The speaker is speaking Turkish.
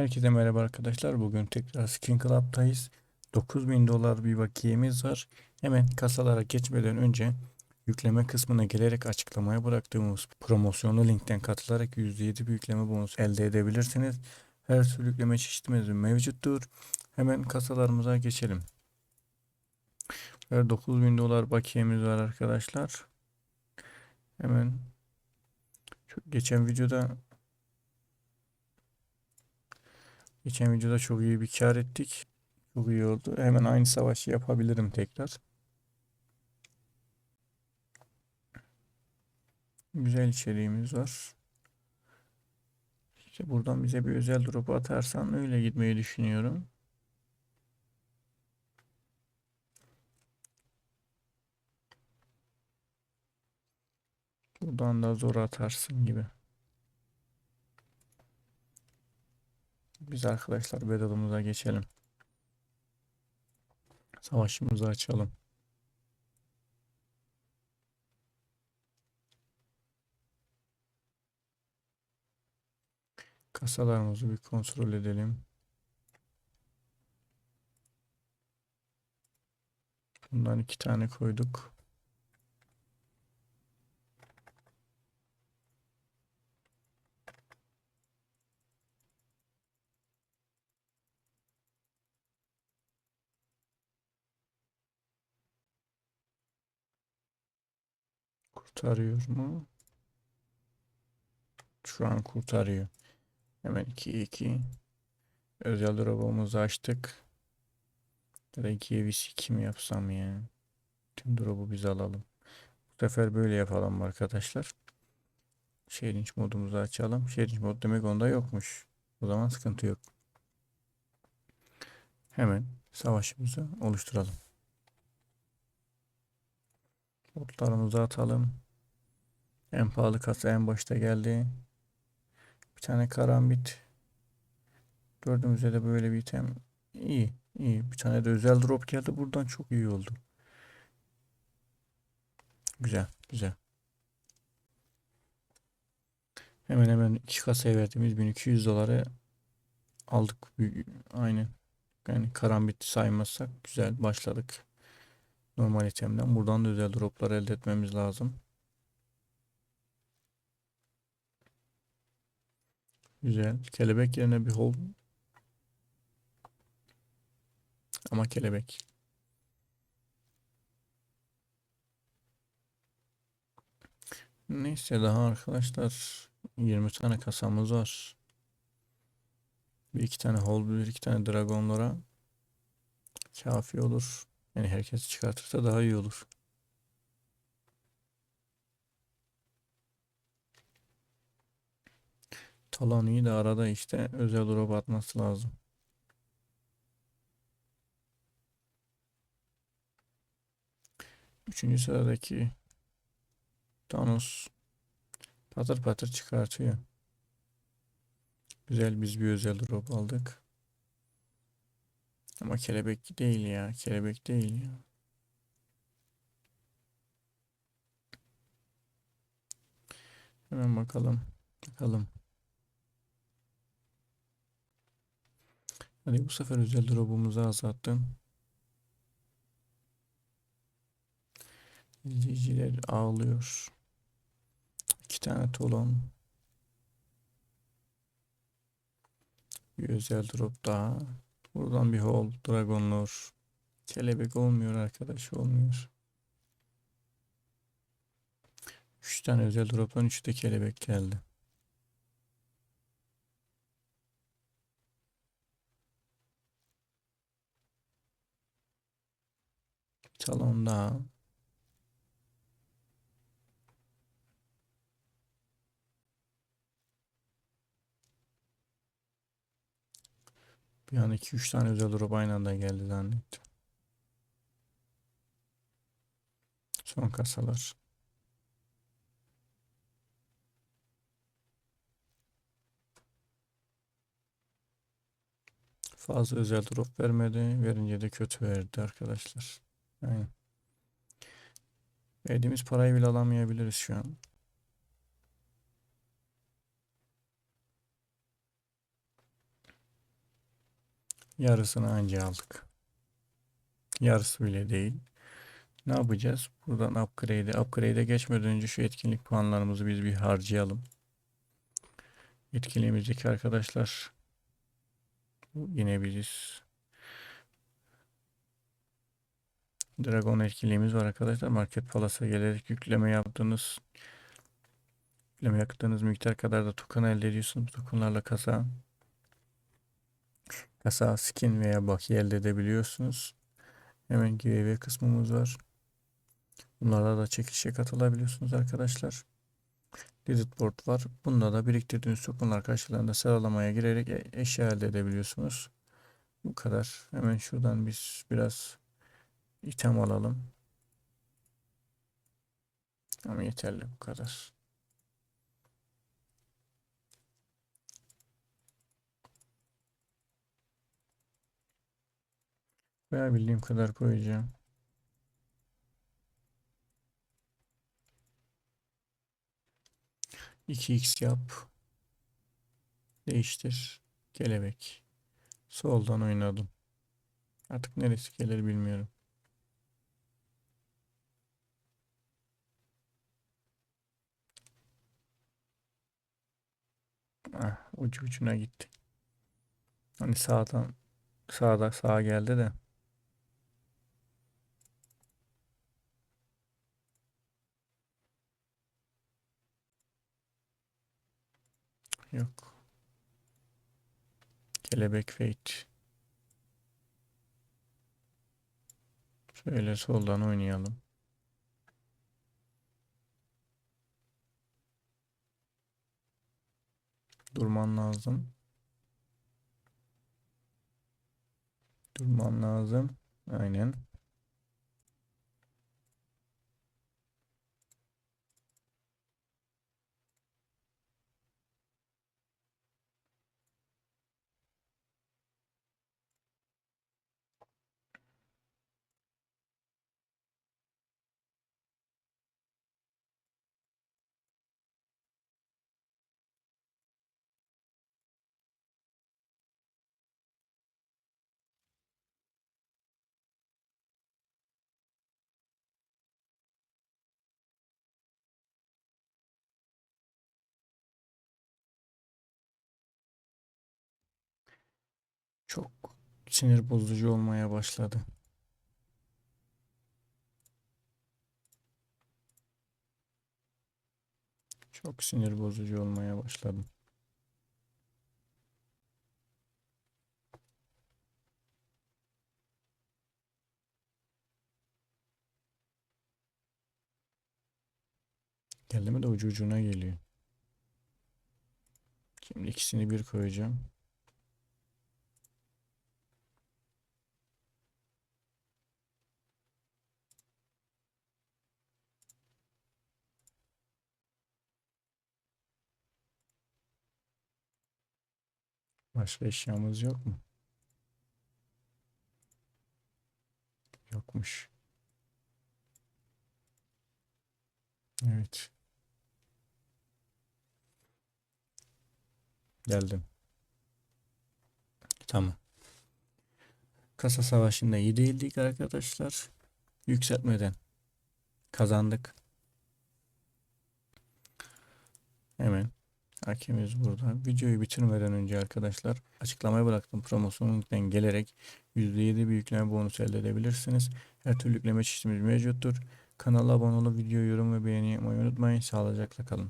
Herkese merhaba arkadaşlar. Bugün tekrar Skin Club'tayız. 9000 dolar bir bakiyemiz var. Hemen kasalara geçmeden önce yükleme kısmına gelerek açıklamaya bıraktığımız promosyonlu linkten katılarak %7 bir yükleme bonusu elde edebilirsiniz. Her türlü yükleme çeşitimiz mevcuttur. Hemen kasalarımıza geçelim. Böyle 9000 dolar bakiyemiz var arkadaşlar. Hemen geçen videoda Geçen videoda çok iyi bir kar ettik. Çok iyi oldu. Hemen aynı savaşı yapabilirim tekrar. Güzel içeriğimiz var. İşte buradan bize bir özel drop atarsan öyle gitmeyi düşünüyorum. Buradan da zor atarsın gibi. Biz arkadaşlar bedalımıza geçelim. Savaşımızı açalım. Kasalarımızı bir kontrol edelim. Bundan iki tane koyduk. Kurtarıyor mu? Şu an kurtarıyor. Hemen 2 2 özel drop'umuzu açtık. Ya da 2'ye bir sikim yapsam ya. Tüm drop'u biz alalım. Bu sefer böyle yapalım arkadaşlar. Challenge modumuzu açalım. Challenge mod demek onda yokmuş. O zaman sıkıntı yok. Hemen savaşımızı oluşturalım. Botlarımızı atalım. En pahalı kasa en başta geldi. Bir tane karambit. Dördümüze de böyle bir item. İyi. iyi. Bir tane de özel drop geldi. Buradan çok iyi oldu. Güzel. Güzel. Hemen hemen iki kasaya verdiğimiz 1200 doları aldık. Aynen. Yani karambit saymazsak güzel başladık. Normal itemden. Buradan da özel droplar elde etmemiz lazım. Güzel. Kelebek yerine bir hol. Ama kelebek. Neyse daha arkadaşlar 20 tane kasamız var. Bir iki tane hol bir iki tane dragonlara kafi olur. Yani herkes çıkartırsa daha iyi olur. Talon de arada işte özel drop atması lazım. Üçüncü sıradaki Thanos patır patır çıkartıyor. Güzel biz bir özel drop aldık. Ama kelebek değil ya. Kelebek değil ya. Hemen bakalım. Bakalım. Hadi bu sefer özel drop'umuzu azalttım. İzleyiciler ağlıyor. İki tane tolon. Bir özel drop daha. Buradan bir hol, dragonlor. Kelebek olmuyor arkadaş olmuyor. Üç tane özel drop'tan üçü de kelebek geldi. Salonda. Bir an 2-3 tane özel drop aynı anda geldi zannettim. Son kasalar. Fazla özel drop vermedi. Verince de kötü verdi arkadaşlar. Aynen. Verdiğimiz parayı bile alamayabiliriz şu an. Yarısını anca aldık. Yarısı bile değil. Ne yapacağız? Buradan upgrade'e. Upgrade'e geçmeden önce şu etkinlik puanlarımızı biz bir harcayalım. Etkinliğimizdeki arkadaşlar yine biziz. Dragon etkinliğimiz var arkadaşlar. Market Palace'a gelerek yükleme yaptığınız yükleme yaptığınız miktar kadar da token elde ediyorsunuz. Tokenlarla kasa kasa skin veya bakiye elde edebiliyorsunuz. Hemen giveaway kısmımız var. Bunlarla da çekilişe katılabiliyorsunuz arkadaşlar. Digit board var. Bunda da biriktirdiğiniz tokenlar karşılığında sıralamaya girerek e- eşya elde edebiliyorsunuz. Bu kadar. Hemen şuradan biz biraz item alalım. Ama yeterli bu kadar. Veya bildiğim kadar koyacağım. İki x yap. Değiştir. Kelebek. Soldan oynadım. Artık neresi gelir bilmiyorum. Ah, ucu ucuna gitti. Hani sağdan sağda sağa geldi de. Yok. Kelebek Fate. Şöyle soldan oynayalım. Durman lazım. Durman lazım. Aynen. Çok sinir bozucu olmaya başladı. Çok sinir bozucu olmaya başladı. Geldi mi de ucu ucuna geliyor. Şimdi ikisini bir koyacağım. Başka eşyamız yok mu? Yokmuş. Evet. Geldim. Tamam. Kasa savaşında iyi değildik arkadaşlar. Yükseltmeden kazandık. Hemen hakemiz burada. Videoyu bitirmeden önce arkadaşlar açıklamaya bıraktım promosyon linkten gelerek %7 bir yükleme bonusu elde edebilirsiniz. Her türlü yükleme çeşitimiz mevcuttur. Kanala abone olup video yorum ve beğeni yapmayı unutmayın. Sağlıcakla kalın.